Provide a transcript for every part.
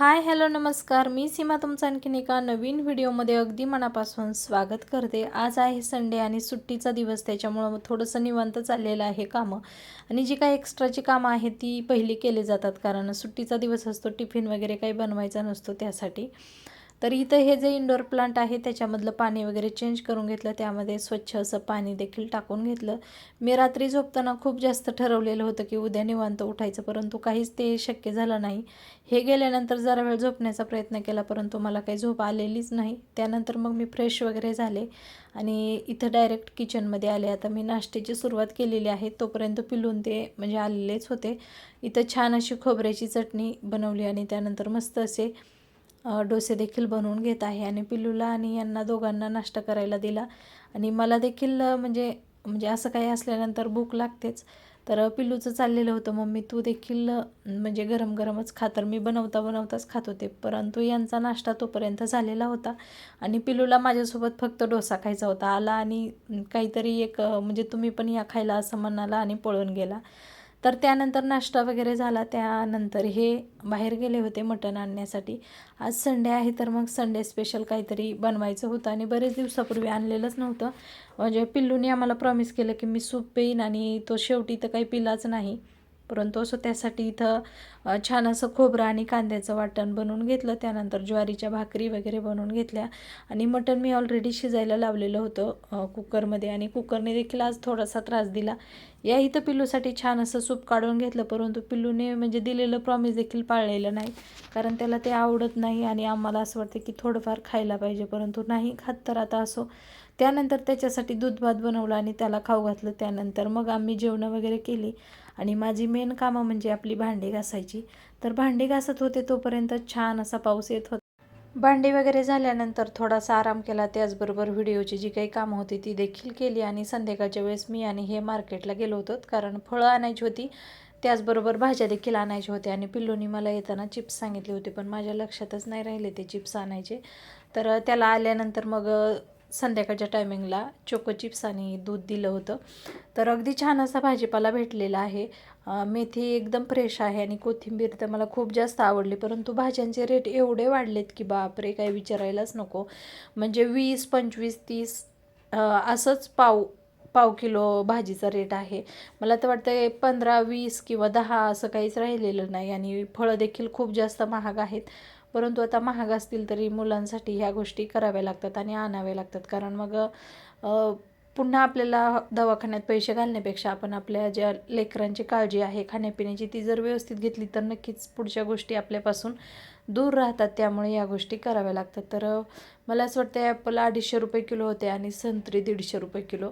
Hi hello नमस्कार. मी सीमा तुमचं आणखीन एका नवीन व्हिडिओमध्ये अगदी मनापासून स्वागत करते. आज आहे संडे आणि सुट्टीचा दिवस त्याच्यामुळं थोडंसं निवांत चाललेलं आहे कामं. आणि जी काही एक्स्ट्राची कामं आहेत ती पहिली केली जातात. कारण सुट्टीचा दिवस असतो टिफिन वगैरे काही बनवायचा नसतो त्यासाठी. तर इथं हे जे इंडोर प्लांट आहे त्याच्यामधलं पाणी वगैरे चेंज करून घेतलं. त्यामध्ये स्वच्छ असं पाणी देखील टाकून घेतलं. मी रात्री झोपताना खूप जास्त ठरवलेलं होतं की उद्या निवांत उठायचं परंतु काहीच ते शक्य झालं नाही. हे गेल्यानंतर जरा वेळ झोपण्याचा प्रयत्न केला परंतु मला काही झोप आलेलीच नाही. त्यानंतर मग मी फ्रेश वगैरे झाले आणि इथं डायरेक्ट किचनमध्ये आले. आता मी नाश्त्याची सुरुवात केलेली आहे. तोपर्यंत पिलून ते म्हणजे आलेलेच होते. इथं छान अशी खोबऱ्याची चटणी बनवली आणि त्यानंतर मस्त असे डोसे देखील बनवून घेत आहे आणि पिल्लूला आणि यांना दोघांना नाश्ता करायला दिला. आणि मला देखील म्हणजे म्हणजे असं काही असल्यानंतर भूक लागतेच. तर पिल्लूचं चाललेलं होतं मम्मी तू देखील म्हणजे गरम गरमच खा. तर मी बनवता बनवताच खात होते. परंतु यांचा नाश्ता तोपर्यंत झालेला होता. आणि पिल्लूला माझ्यासोबत फक्त डोसा खायचा होता. आला आणि काहीतरी एक म्हणजे तुम्ही पण या खायला असं म्हणाला आणि पळून गेला. तर त्यानंतर नाश्ता वगैरे झाला. त्यानंतर हे बाहेर गेले होते मटण आणण्यासाठी. आज संडे आहे तर मग संडे स्पेशल काहीतरी बनवायचं होतं आणि बरेच दिवसापूर्वी आणलेलंच नव्हतं. म्हणजे पिल्लूने आम्हाला प्रॉमिस केलं की मी सूप पेईन आणि तो शेवटी तर काही पिलाच नाही. परंतु असं त्यासाठी इथं छान असं खोबरं आणि कांद्याचं वाटण बनवून घेतलं. त्यानंतर ज्वारीच्या भाकरी वगैरे बनवून घेतल्या. आणि मटण मी ऑलरेडी शिजायला लावलेलं होतं कुकरमध्ये. आणि कुकरने देखील आज थोडासा त्रास दिला. या इथं पिल्लूसाठी छान असं सूप काढून घेतलं परंतु पिल्लूने म्हणजे दिलेलं प्रॉमिस देखील पाळलेलं नाही. कारण त्याला ते आवडत नाही आणि आम्हाला असं वाटतं की थोडंफार खायला पाहिजे. परंतु नाही खात तर आता असो त्यानंतर त्याच्यासाठी दूध भात बनवलं आणि त्याला खाऊ घातलं. त्यानंतर मग आम्ही जेवणं वगैरे केली. आणि माझी मेन कामं म्हणजे आपली भांडी घासायची. तर भांडी घासत होते तोपर्यंत छान असा पाऊस येत होता. भांडी वगैरे झाल्यानंतर थोडासा आराम केला. त्याचबरोबर व्हिडिओची जी काही कामं होती ती देखील केली आणि संध्याकाळच्या वेळेस मी आणि हे मार्केटला गेलो होतो. कारण फळं आणायची होती. त्याचबरोबर भाज्या देखील आणायच्या होत्या आणि पिल्लूनी मला येताना चिप्स सांगितले होते. पण माझ्या लक्षातच नाही राहिले ते चिप्स आणायचे. तर त्याला आल्यानंतर मग संध्याकाळच्या टायमिंगला चोको चिप्स आणि दूध दिलं होतं. तर अगदी छान असा भाजीपाला भेटलेला आहे. मेथी एकदम फ्रेश आहे आणि कोथिंबीर तर मला खूप जास्त आवडली. परंतु भाज्यांचे रेट एवढे वाढलेत की बापरे काय विचारायलाच नको. म्हणजे वीस पंचवीस तीस असंच पाव पाव किलो भाजीचा रेट आहे. मला तर वाटतं पंधरा वीस किंवा दहा असं काहीच राहिलेलं नाही आणि फळं देखील खूप जास्त महाग आहेत. परंतु आता महाग असतील तरी मुलांसाठी ह्या गोष्टी कराव्या लागतात आणि आणाव्या लागतात. कारण मग पुन्हा आपल्याला दवाखान्यात पैसे घालण्यापेक्षा आपण आपल्या ज्या लेकरांची काळजी आहे खाण्यापिण्याची ती जर व्यवस्थित घेतली तर नक्कीच पुढच्या गोष्टी आपल्यापासून दूर राहतात. त्यामुळे या गोष्टी कराव्या लागतात. तर मला असं वाटतं ॲपल अडीचशे रुपये किलो होते आणि संत्री दीडशे रुपये किलो.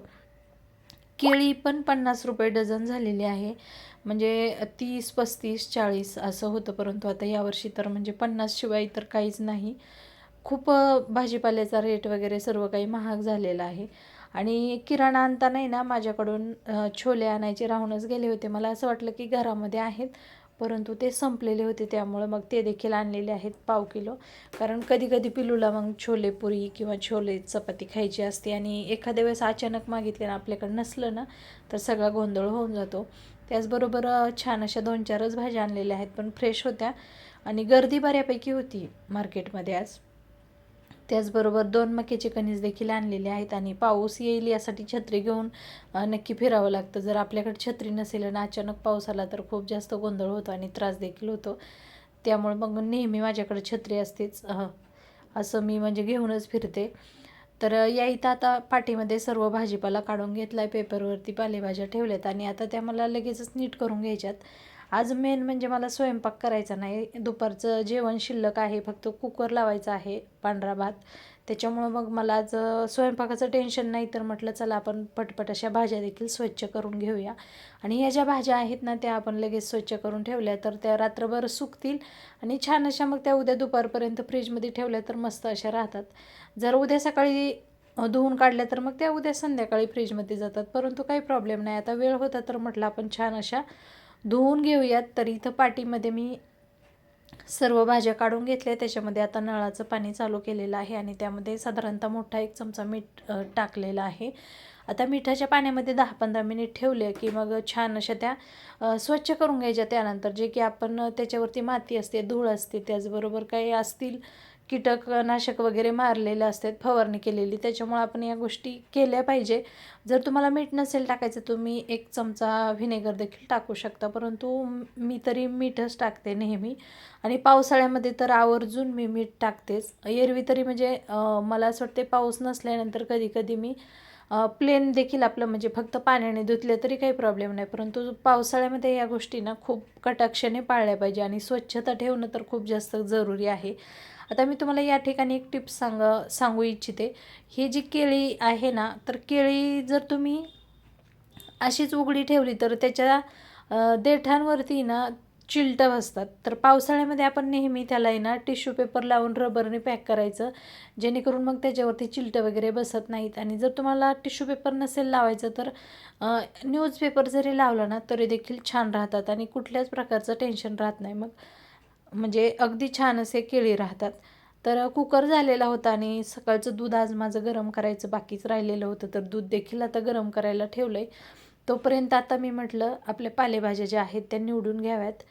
केळी पण पन्नास रुपये डझन झालेली आहे. म्हणजे तीस पस्तीस चाळीस असं होतं परंतु आता यावर्षी तर म्हणजे पन्नास शिवाय तर काहीच नाही. खूप भाजीपाल्याचा रेट वगैरे सर्व काही महाग झालेला आहे. आणि किराणा आणतानाही ना माझ्याकडून छोले आणायचे राहूनच गेले होते. मला असं वाटलं की घरामध्ये आहेत. परंतु ते संपलेले होते त्यामुळं मग ते देखील आणलेले आहेत पाव किलो. कारण कधी कधी पिलूला मग छोले पुरी किंवा छोले चपाती खायची असते आणि एखाद्या वेळेस अचानक मागितले ना आपल्याकडे नसलं ना तर सगळा गोंधळ होऊन जातो. त्याचबरोबर छान अशा दोन चारच भाज्या आणलेल्या आहेत पण फ्रेश होत्या आणि गर्दी बऱ्यापैकी होती मार्केटमध्ये आज. त्याचबरोबर दोन मक्याचे कणीस देखील आणलेले आहेत आणि पाऊस येईल यासाठी छत्री घेऊन नक्की फिरावं लागतं. जर आपल्याकडे छत्री नसेल आणि अचानक पाऊस आला तर खूप जास्त गोंधळ होतो आणि त्रास देखील होतो. त्यामुळे मग नेहमी माझ्याकडे छत्री असतेच असं मी म्हणजे घेऊनच फिरते. तर या इथं आता पाठीमध्ये सर्व भाजीपाला काढून घेतला आहे पेपरवरती पालेभाज्या ठेवल्यात आणि आता त्या मला लगेचच नीट करून घ्यायच्यात. आज मेन म्हणजे मला स्वयंपाक करायचा नाही. दुपारचं जेवण शिल्लक आहे फक्त कुकर लावायचं आहे पांढरा भात. त्याच्यामुळं मग मला आज स्वयंपाकाचं टेन्शन नाही तर म्हटलं चला आपण पटपट अशा भाज्या देखील स्वच्छ करून घेऊया. आणि ह्या ज्या भाज्या आहेत ना त्या आपण लगेच स्वच्छ करून ठेवल्या तर त्या रात्रभर सुकतील. आणि छान अशा मग त्या उद्या दुपारपर्यंत फ्रीजमध्ये ठेवल्या तर मस्त अशा राहतात. जर उद्या सकाळी धुवून काढल्या तर मग त्या उद्या संध्याकाळी फ्रीजमध्ये जातात. परंतु काही प्रॉब्लेम नाही. आता वेळ होता तर म्हटलं आपण छान अशा धुवून घेऊयात. तर इथं पाटीमध्ये मी सर्व भाज्या काढून घेतल्या त्याच्यामध्ये आता नळाचं पाणी चालू केलेलं आहे आणि त्यामध्ये साधारणतः मोठा एक चमचा मीठ टाकलेला आहे. आता मिठाच्या पाण्यामध्ये दहा पंधरा मिनिट ठेवले की मग छान अशा त्या स्वच्छ करून घ्यायच्या. त्यानंतर जे की आपण त्याच्यावरती माती असते धूळ असते त्याचबरोबर काही असतील कीटकनाशक वगैरे मारलेले असतात फवारणी केलेली. त्याच्यामुळे आपण या गोष्टी केल्या पाहिजे. जर तुम्हाला मीठ नसेल टाकायचं तुम्ही एक चमचा व्हिनेगर देखील टाकू शकता. परंतु मी तरी मीठच टाकते नेहमी. आणि पावसाळ्यामध्ये तर आवर्जून मी मीठ टाकतेच. एरवी तरी म्हणजे मला असं वाटते पाऊस नसल्यानंतर कधी कधी मी प्लेन देखील आपलं म्हणजे फक्त पाण्याने धुतले तरी काही प्रॉब्लेम नाही. परंतु पावसाळ्यामध्ये या गोष्टी ना खूप कटाक्षाने पाळल्या पाहिजे. आणि स्वच्छता ठेवणं तर खूप जास्त जरुरी आहे. आता मी तुम्हाला या ठिकाणी एक टिप्स सांग सांगू इच्छिते. ही जी केळी आहे ना तर केळी जर तुम्ही अशीच उघडी ठेवली तर त्याच्या देठांवरती ना चिलटं बसतात. तर पावसाळ्यामध्ये आपण नेहमी त्याला आहे ना टिश्यू पेपर लावून रबरने पॅक करायचं. जेणेकरून मग त्याच्यावरती चिलटं वगैरे बसत नाहीत. आणि जर तुम्हाला टिश्यू पेपर नसेल लावायचं तर न्यूजपेपर जरी लावला ना तरी देखील छान राहतात. आणि कुठल्याच प्रकारचं टेन्शन राहत नाही. मग म्हणजे अगदी छान असे केळी राहतात. तर कुकर झालेला होता आणि सकाळचं दूध आज माझं गरम करायचं बाकीच राहिलेलं होतं. तर दूध देखील आता गरम करायला ठेवलं आहे तोपर्यंत आता मी म्हटलं आपल्या पालेभाज्या ज्या आहेत त्या निवडून घ्याव्यात.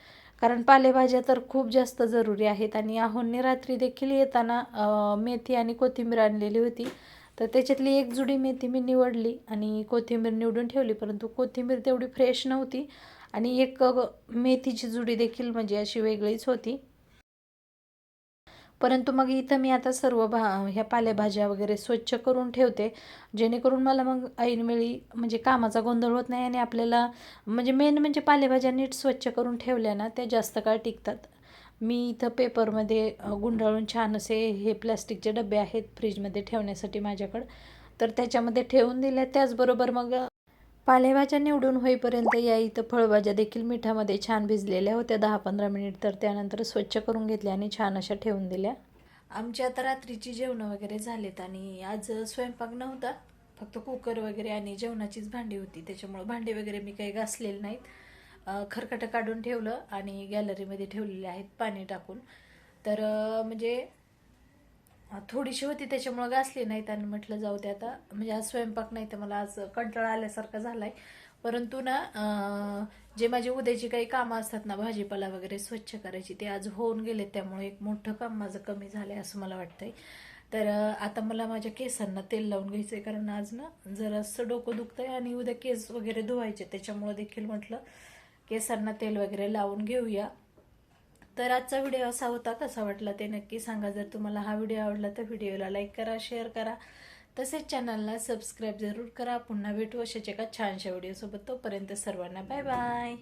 कारण पालेभाज्या तर खूप जास्त जरुरी आहेत. आणि आहोंनी रात्री देखील येताना मेथी आणि कोथिंबीर आणलेली होती. तर त्याच्यातली एक जुडी मेथी मी निवडली आणि कोथिंबीर निवडून ठेवली. परंतु कोथिंबीर तेवढी फ्रेश नव्हती. आणि एक मेथीची जुडी देखील म्हणजे अशी वेगळीच होती. परंतु मग इथं मी आता सर्व भा ह्या पालेभाज्या वगैरे स्वच्छ करून ठेवते. जेणेकरून मला मग ऐनवेळी म्हणजे कामाचा गोंधळ होत नाही आणि आपल्याला म्हणजे मेन म्हणजे पालेभाज्या नीट स्वच्छ करून ठेवल्या ना त्या जास्त काळ टिकतात. मी इथं पेपरमध्ये गुंडाळून छान असे हे प्लॅस्टिकचे डबे आहेत फ्रीजमध्ये ठेवण्यासाठी माझ्याकडं. तर त्याच्यामध्ये ठेवून दिल्या. त्याचबरोबर मग पालेभाज्या निवडून होईपर्यंत या इथं फळभाज्या देखील मिठामध्ये छान भिजलेल्या होत्या. दहा पंधरा मिनिट तर त्यानंतर स्वच्छ करून घेतल्या आणि छान अशा ठेवून दिल्या. आमची आता रात्रीची जेवणं वगैरे झालेत आणि आज स्वयंपाक नव्हता. फक्त कुकर वगैरे आणि जेवणाचीच भांडी होती. त्याच्यामुळं भांडी वगैरे मी काही घासलेली नाहीत. खरकटं काढून ठेवलं आणि गॅलरीमध्ये ठेवलेले आहेत पाणी टाकून. तर म्हणजे थोडीशी होती त्याच्यामुळं घासली नाहीत आणि म्हटलं जाऊ दे आता. म्हणजे आज स्वयंपाक नाही तर मला आज कंटाळा आल्यासारखा झालाय. परंतु ना जे माझी उद्याची काही कामं असतात ना भाजीपाला वगैरे स्वच्छ करायची ते आज होऊन गेले त्यामुळे एक मोठं काम माझं कमी झालं आहे असं मला वाटतंय. तर आता मला माझ्या केसांना तेल लावून घ्यायचंय कारण आज ना जरासं डोकं दुखतंय आणि उद्या केस वगैरे धुवायचे त्याच्यामुळे देखील म्हटलं केसांना तेल वगैरे लावून घेऊया. तर आजचा व्हिडिओ असा होता. कसा वाटला ते नक्की सांगा. जर तुम्हाला हा व्हिडिओ आवडला तर व्हिडिओला लाईक करा शेअर करा. तसेच चॅनलला सबस्क्राईब जरूर करा. पुन्हा भेटू अशाच एका छानशा व्हिडिओसोबत तोपर्यंत सर्वांना बाय बाय